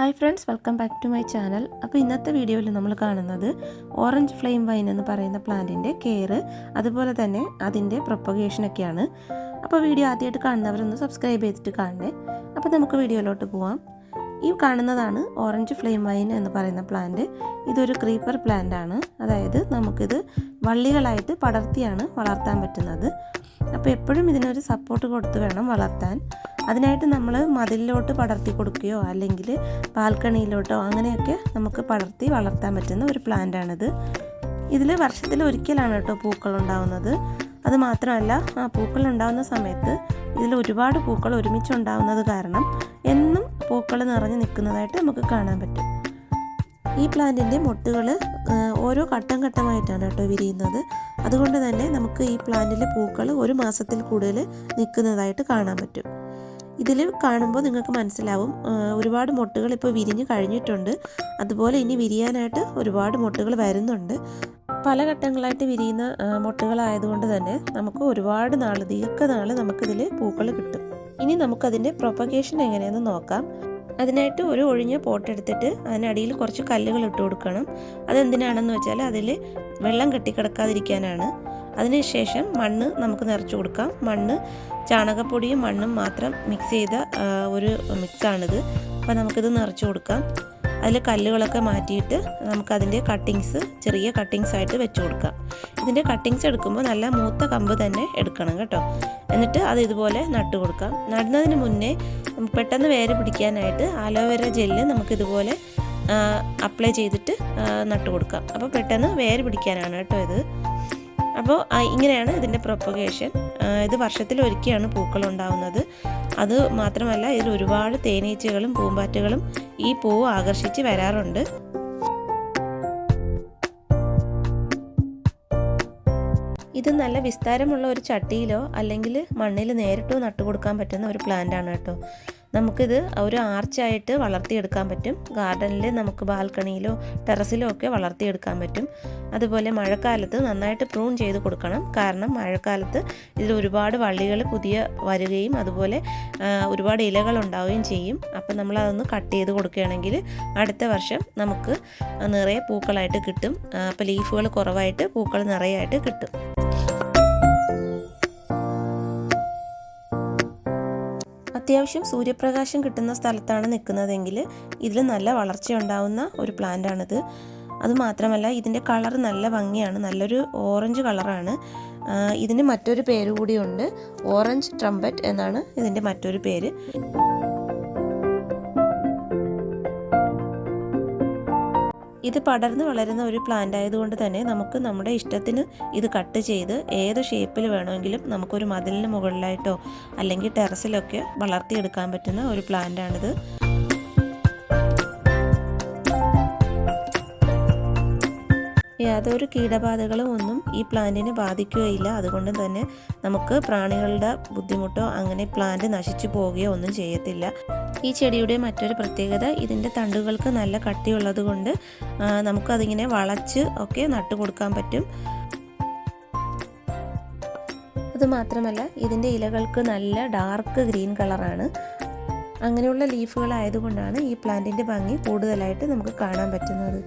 Hi friends welcome back to my channel. അപ്പോൾ ഇന്നത്തെ വീഡിയോയിൽ നമ്മൾ കാണുന്നത് ഓറഞ്ച് ഫ്ലെയിം വൈൻ എന്ന് പറയുന്ന പ്ലാന്റിന്റെ കെയർ അതുപോലെ തന്നെ അതിന്റെ പ്രൊപ്പഗേഷനൊക്കെയാണ് അപ്പോൾ വീഡിയോ ആദ്യമായിട്ട് കാണുന്നവരൊന്ന് സബ്സ്ക്രൈബ് ചെയ്തിട്ട് കാണണേ. അപ്പോൾ നമുക്ക് വീഡിയോയിലോട്ട് പോവാം. ഈ കാണുന്നതാണ് ഓറഞ്ച് ഫ്ലെയിം വൈൻ എന്ന് പറയുന്ന പ്ലാന്റ്. ഇതൊരു ക്രീപ്പർ പ്ലാന്റ് ആണ് അതായത് നമുക്കിത് വള്ളികളായിട്ട് പടർത്തിയാണ് വളർത്താൻ പറ്റുന്നത്. അപ്പോൾ എപ്പോഴും ഇതിനൊരു സപ്പോർട്ട് കൊടുത്ത് വേണം വളർത്താൻ. അതിനായിട്ട് നമ്മൾ മതിലിലോട്ട് പടർത്തി കൊടുക്കുകയോ അല്ലെങ്കിൽ ബാൽക്കണിയിലോട്ടോ അങ്ങനെയൊക്കെ നമുക്ക് പടർത്തി വളർത്താൻ പറ്റുന്ന ഒരു പ്ലാന്റാണിത് ഇതിൽ വർഷത്തിൽ ഒരിക്കലാണ് കേട്ടോ പൂക്കൾ ഉണ്ടാവുന്നത്. അത് മാത്രമല്ല ആ പൂക്കൾ ഉണ്ടാകുന്ന സമയത്ത് ഇതിൽ ഒരുപാട് പൂക്കൾ ഒരുമിച്ച് ഉണ്ടാവുന്നത് കാരണം എന്നും പൂക്കൾ നിറഞ്ഞു നിൽക്കുന്നതായിട്ട് നമുക്ക് കാണാൻ പറ്റും. ഈ പ്ലാന്റിന്റെ മൊട്ടുകൾ ഓരോ ഘട്ടം ഘട്ടമായിട്ടാണ് കേട്ടോ വിരിയുന്നത്. അതുകൊണ്ട് തന്നെ നമുക്ക് ഈ പ്ലാന്റിലെ പൂക്കൾ ഒരു മാസത്തിൽ കൂടുതൽ നിൽക്കുന്നതായിട്ട് കാണാൻ പറ്റും. ഇതിൽ കാണുമ്പോൾ നിങ്ങൾക്ക് മനസ്സിലാവും ഒരുപാട് മൊട്ടുകൾ ഇപ്പോൾ വിരിഞ്ഞ് കഴിഞ്ഞിട്ടുണ്ട്. അതുപോലെ ഇനി വിരിയാനായിട്ട് ഒരുപാട് മൊട്ടുകൾ വരുന്നുണ്ട്. പല ഘട്ടങ്ങളായിട്ട് വിരിയുന്ന മൊട്ടുകളായതുകൊണ്ട് തന്നെ നമുക്ക് ഒരുപാട് നാൾ ദീർഘനാൾ നമുക്കിതിൽ പൂക്കൾ കിട്ടും. ഇനി നമുക്കതിന്റെ പ്രൊപ്പഗേഷൻ എങ്ങനെയെന്ന് നോക്കാം. അതിനായിട്ട് ഒരു ഒഴിഞ്ഞ പോട്ട് എടുത്തിട്ട് അതിനടിയിൽ കുറച്ച് കല്ലുകൾ ഇട്ട് കൊടുക്കണം. അതെന്തിനാണെന്ന് വെച്ചാൽ അതിൽ വെള്ളം കെട്ടിക്കിടക്കാതിരിക്കാനാണ്. അതിനുശേഷം മണ്ണ് നമുക്ക് നിറച്ചു കൊടുക്കാം. മണ്ണ് ചാണകപ്പൊടിയും മണ്ണും മാത്രം മിക്സ് ചെയ്ത ഒരു മിക്സാണിത് അപ്പോൾ നമുക്കിത് നിറച്ചു കൊടുക്കാം. അതിൽ കല്ലുകളൊക്കെ മാറ്റിയിട്ട് നമുക്കതിന്റെ കട്ടിങ്സ് ചെറിയ കട്ടിങ്സ് ആയിട്ട് വെച്ച് കൊടുക്കാം. ഇതിന്റെ കട്ടിങ്സ് എടുക്കുമ്പോൾ നല്ല മൂത്ത കമ്പ് തന്നെ എടുക്കണം കേട്ടോ. എന്നിട്ട് അത് ഇതുപോലെ നട്ട് കൊടുക്കാം. നടുന്നതിന് മുന്നേ പെട്ടെന്ന് വേര് പിടിക്കാനായിട്ട് ആലോവേര ജെല്ല് നമുക്കിതുപോലെ അപ്ലൈ ചെയ്തിട്ട് നട്ട് കൊടുക്കാം. അപ്പോൾ പെട്ടെന്ന് വേര് പിടിക്കാനാണ് കേട്ടോ ഇത്. അപ്പോൾ ഇങ്ങനെയാണ് ഇതിന്റെ പ്രൊപ്പഗേഷൻ ഇത് വർഷത്തിൽ ഒരിക്കലാണ് പൂക്കൾ ഉണ്ടാവുന്നത് അത് മാത്രമല്ല ഇതിൽ ഒരുപാട് തേനീച്ചകളും പൂമ്പാറ്റകളും ഈ പൂവ് ആകർഷിച്ച് വരാറുണ്ട്. ഇത് നല്ല വിസ്താരമുള്ള ഒരു ചട്ടിയിലോ അല്ലെങ്കിൽ മണ്ണിൽ നേരിട്ടോ നട്ടുകൊടുക്കാൻ പറ്റുന്ന ഒരു പ്ലാന്റ് ആണ് കേട്ടോ. നമുക്കിത് ഒരു ആർച്ചായിട്ട് വളർത്തിയെടുക്കാൻ പറ്റും. ഗാർഡനിൽ നമുക്ക് ബാൽക്കണിയിലോ ടെറസിലോ ഒക്കെ വളർത്തിയെടുക്കാൻ പറ്റും. അതുപോലെ മഴക്കാലത്ത് നന്നായിട്ട് പ്രൂൺ ചെയ്ത് കൊടുക്കണം. കാരണം മഴക്കാലത്ത് ഇതിൽ ഒരുപാട് വള്ളികൾ പുതിയ വരികയും അതുപോലെ ഒരുപാട് ഇലകൾ ഉണ്ടാവുകയും ചെയ്യും. അപ്പം നമ്മൾ അതൊന്ന് കട്ട് ചെയ്ത് കൊടുക്കുകയാണെങ്കിൽ അടുത്ത വർഷം നമുക്ക് നിറയെ പൂക്കളായിട്ട് കിട്ടും. അപ്പോൾ ലീഫുകൾ കുറവായിട്ട് പൂക്കൾ നിറയായിട്ട് കിട്ടും. അത്യാവശ്യം സൂര്യപ്രകാശം കിട്ടുന്ന സ്ഥലത്താണ് നിൽക്കുന്നതെങ്കിൽ ഇതിൽ നല്ല വളർച്ചയുണ്ടാവുന്ന ഒരു പ്ലാന്റാണിത്. അതുമാത്രമല്ല ഇതിന്റെ കളർ നല്ല ഭംഗിയാണ്. നല്ലൊരു ഓറഞ്ച് കളറാണ്. ഇതിന് മറ്റൊരു പേര് കൂടിയുണ്ട്. ഓറഞ്ച് ട്രംപറ്റ് എന്നാണ് ഇതിന്റെ മറ്റൊരു പേര്. ഇത് പടർന്ന് വളരുന്ന ഒരു പ്ലാന്റ് ആയതുകൊണ്ട് തന്നെ നമുക്ക് നമ്മുടെ ഇഷ്ടത്തിന് ഇത് കട്ട് ചെയ്ത് ഏത് ഷേപ്പിൽ വേണമെങ്കിലും നമുക്കൊരു മതിലിന് മുകളിലായിട്ടോ അല്ലെങ്കിൽ ടെറസിലൊക്കെ വളർത്തിയെടുക്കാൻ പറ്റുന്ന ഒരു പ്ലാന്റ് യാതൊരു കീടബാധകളും ഒന്നും ഈ പ്ലാന്റിനെ ബാധിക്കുകയില്ല. അതുകൊണ്ട് തന്നെ നമുക്ക് പ്രാണികളുടെ ബുദ്ധിമുട്ടോ അങ്ങനെ പ്ലാന്റ് നശിച്ചു പോവുകയോ ഒന്നും ചെയ്യത്തില്ല. ഈ ചെടിയുടെ മറ്റൊരു പ്രത്യേകത ഇതിന്റെ തണ്ടുകൾക്ക് നല്ല കട്ടിയുള്ളത് കൊണ്ട് നമുക്കതിങ്ങനെ വളച്ച് ഒക്കെ നട്ടു കൊടുക്കാൻ പറ്റും. അതുമാത്രമല്ല ഇതിന്റെ ഇലകൾക്ക് നല്ല ഡാർക്ക് ഗ്രീൻ കളറാണ്. അങ്ങനെയുള്ള ലീഫുകളായതുകൊണ്ടാണ് ഈ പ്ലാന്റിന്റെ ഭംഗി കൂടുതലായിട്ട് നമുക്ക് കാണാൻ പറ്റുന്നത്.